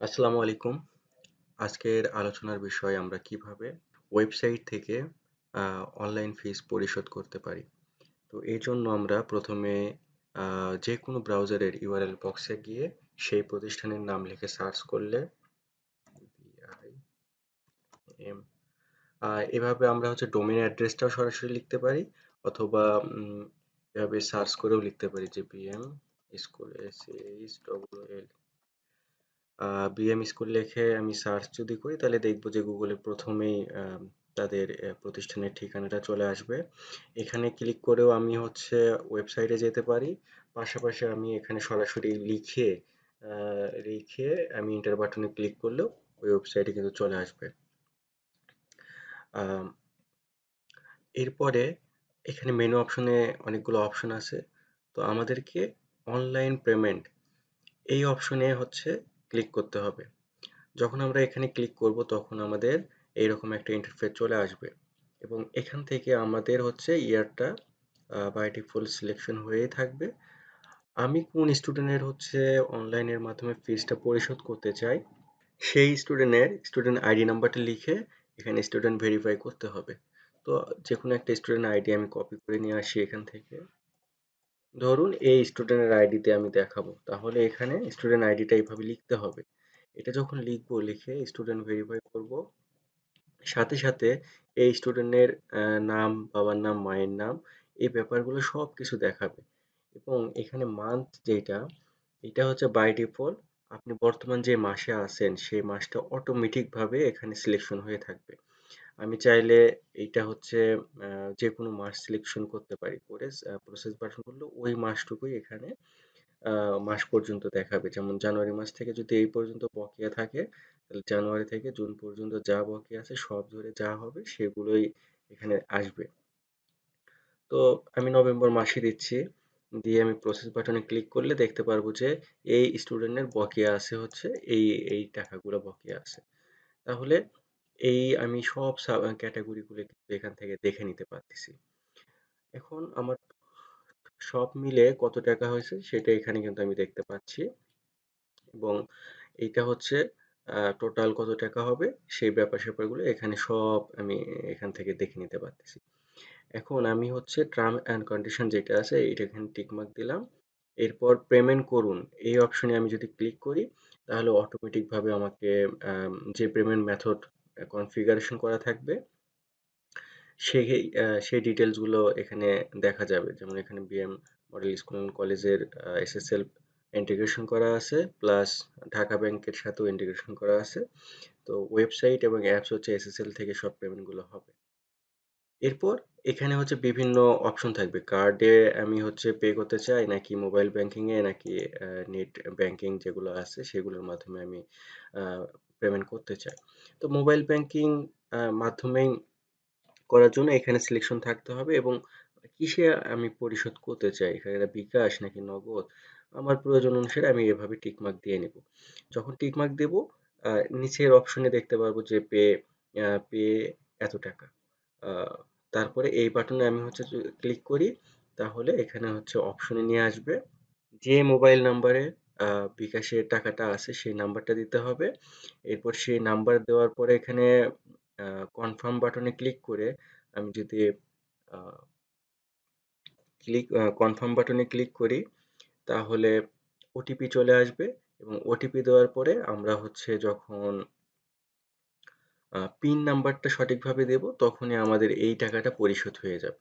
আসসালামু আলাইকুম। আজকের আলোচনার বিষয় আমরা কীভাবে ওয়েবসাইট থেকে অনলাইন ফিস পরিশোধ করতে পারি। তো এই জন্য আমরা ১ম এ আ, যেকোনো ব্রাউজারের URL বক্সে গিয়ে সেই প্রতিষ্ঠানের নাম লিখে সার্চ করলে এভাবে আমরা হচ্ছে ডোমেইন অ্যাড্রেসটাও সরাসরি লিখতে পারি, অথবা এভাবে সার্চ করেও লিখতে পারি যে BM school S H double L আ বিএম স্কুল লিখে আমি সার্চ যদি করি, তাহলে দেখব যে গুগলে প্রথমেই তাদের প্রতিষ্ঠানের ঠিকানাটা চলে আসবে। এখানে ক্লিক করেও আমি হচ্ছে ওয়েবসাইটে যেতে পারি। পাশাপাশি আমি এখানে সরাসরি লিখে লিখে আমি এন্টার বাটনে ক্লিক করলেও ওই ওয়েবসাইটে কিন্তু চলে আসবে। এরপরে এখানে মেনু অপশনে অনেকগুলো অপশন আছে। তো আমাদেরকে অনলাইন পেমেন্ট এই অপশনে হচ্ছে ক্লিক করতে হবে। যখন আমরা এখানে ক্লিক করব তখন আমাদের এইরকম একটা ইন্টারফেস চলে আসবে এবং এখান থেকে আমাদের হচ্ছে ইয়ারটা বাই ডিফল্ট সিলেকশন হয়েই থাকবে। আমি কোন স্টুডেন্টের হচ্ছে অনলাইনের মাধ্যমে ফিজটা পরিশোধ করতে চাই, সেই স্টুডেন্টের স্টুডেন্ট আইডি নাম্বারটা লিখে এখানে স্টুডেন্ট ভেরিফাই করতে হবে। তো যে কোনো একটা স্টুডেন্ট আইডি আমি কপি করে নিয়ে আসি এখান থেকে। ধরুন এই স্টুডেন্টের আইডিতে আমি দেখাবো। তাহলে এখানে স্টুডেন্ট আইডিটা এইভাবে লিখতে হবে। এটা যখন লিখব লিখে স্টুডেন্ট ভেরিফাই করব। সাথে, সাথে এই স্টুডেন্টের নাম, বাবার নাম, মায়ের নাম এই ব্যাপারগুলো সব কিছু দেখাবে এবং এখানে মান্থ যেটা এটা হচ্ছে বাই ডিফল্ট আপনি বর্তমান যে মাসে আছেন সেই মাসটা অটোমেটিকভাবে এখানে সিলেকশন হয়ে থাকবে। আমি চাইলে এইটা হচ্ছে যে কোনো মাস সিলেকশন করতে পারি। করে প্রসেস বাটন করলে ওই মাসটুকুই এখানে মাস পর্যন্ত দেখাবে। যেমন জানুয়ারি মাস থেকে যদি এই পর্যন্ত বকেয়া থাকে, তাহলে জানুয়ারি থেকে জুন পর্যন্ত যা বকেয়া আছে সব ধরে যা হবে সেগুলোই এখানে আসবে। তো আমি নভেম্বর মাসে দিচ্ছি। দিয়ে আমি প্রসেস বাটনে ক্লিক করলে দেখতে পারব যে এই স্টুডেন্টের বকেয়া আছে হচ্ছে এই, এই টাকাগুলো বকেয়া আছে। তাহলে এই আমি সব সাব ক্যাটেগরিগুলো কিন্তু এখান থেকে দেখে নিতে পারতেছি। এখন আমার সব মিলে কত টাকা হয়েছে সেটা এখানে কিন্তু আমি দেখতে পাচ্ছি। এবং এইটা হচ্ছে টোটাল কত টাকা হবে সেই ব্যাপার-স্যাপারগুলো এখানে সব আমি এখান থেকে দেখে নিতে পারতেছি। এখন আমি হচ্ছে টার্ম অ্যান্ড কন্ডিশন যেটা আছে এটা এখানে টিক মার্ক দিলাম। এরপর পেমেন্ট করুন এই অপশনে আমি যদি ক্লিক করি, তাহলে অটোমেটিকভাবে আমাকে যে পেমেন্ট মেথড কনফিগারেশন করা থাকবে, সেই সেই ডিটেইলসগুলো এখানে দেখা যাবে। যেমন এখানে বিএম মডেল স্কুল অ্যান্ড কলেজের এসএসএল ইন্টিগ্রেশন করা আছে প্লাস ঢাকা ব্যাংকের সাথেও ইন্টিগ্রেশন করা আছে। তো ওয়েবসাইট এবং অ্যাপস হচ্ছে এসএসএল থেকে সব পেমেন্টগুলো হবে। এরপর এখানে হচ্ছে বিভিন্ন অপশন থাকবে। কার্ডে আমি হচ্ছে পে করতে চাই, নাকি মোবাইল ব্যাংকিং এ, নাকি নেট ব্যাংকিং যেগুলো আছে, সেগুলোর মাধ্যমে আমি পেমেন্ট করতে চাই। তো মোবাইল ব্যাংকিং মাধ্যমেই করার জন্য এখানে সিলেকশন থাকতে হবে এবং কিসে আমি পরিশোধ করতে চাই। এখানে বিকাশ নাকি নগদ আমার প্রয়োজন অনুসারে আমি এভাবে টিকমার্ক দিয়ে নিব। যখন টিকমার্ক দেব নিচের অপশনে দেখতে পারব যে পে পে এত টাকা। তারপরে এই বাটনে আমি হচ্ছে ক্লিক করি, তাহলে এখানে হচ্ছে অপশনে নিয়ে আসবে। যে মোবাইল নাম্বারে আ, বিকাশের টাকাটা আছে, সেই নাম্বারটা দিতে হবে। এরপর সেই নাম্বার দেওয়ার পরে এখানে কনফার্ম বাটনে ক্লিক করে আমি যদি ক্লিক কনফার্ম বাটনে ক্লিক করি, তাহলে ওটিপি চলে আসবে এবং ওটিপি দেওয়ার পরে আমরা হচ্ছে যখন পিন নাম্বারটা সঠিকভাবে দেব, তখনই আমাদের এই টাকাটা পরিশোধ হয়ে যাবে।